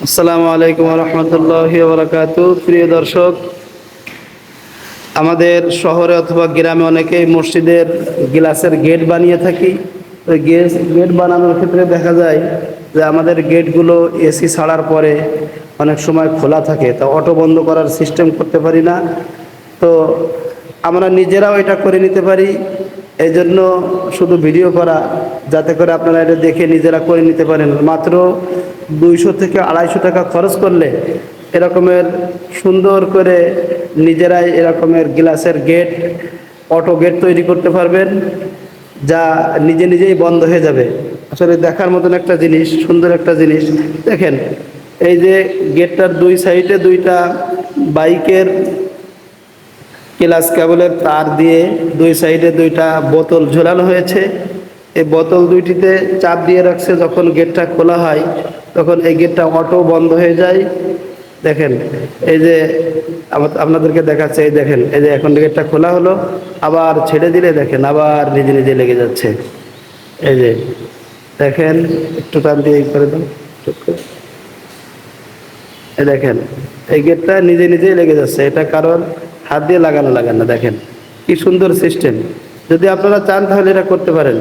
আসসালামু আলাইকুম রহমতুল্লাহ বরকাত প্রিয় দর্শক, আমাদের শহরে অথবা গ্রামে অনেকেই মসজিদের গ্লাসের গেট বানিয়ে থাকি। গেস গেট বানানোর ক্ষেত্রে দেখা যায় যে আমাদের গেটগুলো এসি ছাড়ার পরে অনেক সময় খোলা থাকে। তা অটো বন্ধ করার সিস্টেম করতে পারি না। তো আমরা নিজেরাও এটা করে নিতে পারি। এই জন্য শুধু ভিডিও করা, যাতে করে আপনারা এটা দেখে নিজেরা করে নিতে পারেন। মাত্র দুইশো থেকে আড়াইশো টাকা খরচ করলে এরকমের সুন্দর করে নিজেরাই এরকমের গ্লাসের গেট, অটো গেট তৈরি করতে পারবেন, যা নিজে নিজেই বন্ধ হয়ে যাবে। আসলে দেখার মতন একটা জিনিস, সুন্দর একটা জিনিস। দেখেন, এই যে গেটটার দুই সাইডে দুইটা বাইকের ক্লাস কেবলের তার দিয়ে দুই সাইডে দুইটা বোতল ঝোলানো হয়েছে। এই বোতল দুইটিতে চাপ দিয়ে রাখছে যখন গেটটা খোলা হয়। তখন এই গেটটা অটো বন্ধ হয়ে যায়। দেখেন, এই যে আপনাদেরকে দেখাচ্ছে, এই দেখেন, এই যে এখন গেটটা খোলা হলো, আবার ছেড়ে দিলে দেখেন, আবার নিজে নিজে লেগে যাচ্ছে। এই যে, দেখেন, একটু টান দিয়ে করে দাও। এই দেখেন, এই গেটটা নিজে নিজেই লেগে যাচ্ছে, এটা কারণ হাত দিয়ে লাগানো লাগানো না, দেখেন। কি সুন্দর সিস্টেম। যদি আপনারা চান তাহলে এটা করতে পারেন।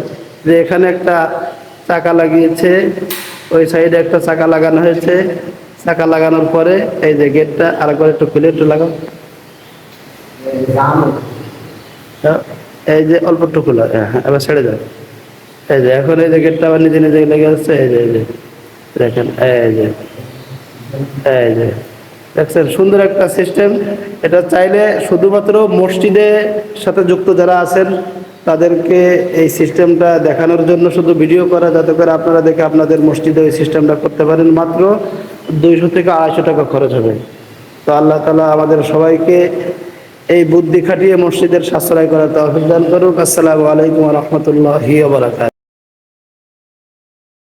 যে এখানে একটা চাকা লাগিয়েছে। ওই সাইডে একটা চাকা লাগানো হয়েছে। চাকা লাগানোর পরে এই যে গেটটা আর আরেকবার একটু খুলে একটু লাগাও। হ্যাঁ, এই যে অল্প একটু খোলা হ্যাঁ হ্যাঁ, এবার ছেড়ে যাও এই যে এখন এই যে গেটটা আবার নিজে নিজে লেগে যাচ্ছে এই যে এই যে দেখেন এই যে এই যে দেখছেন সুন্দর একটা সিস্টেম এটা চাইলে শুধুমাত্র মসজিদের সাথে যুক্ত যারা আছেন তাদেরকে এই সিস্টেমটা দেখানোর জন্য শুধু ভিডিও করা, যাতে করে আপনারা দেখে আপনাদের মসজিদে ওই সিস্টেমটা করতে পারেন। মাত্র দুইশো থেকে আড়াইশো টাকা খরচ হবে। তো আল্লাহ তালা আমাদের সবাইকে এই বুদ্ধি খাটিয়ে মসজিদের সাশ্রয় করা তহফিক দান করুক। আসসালামু আলাইকুম রহমতুল্লাহ বারাকাত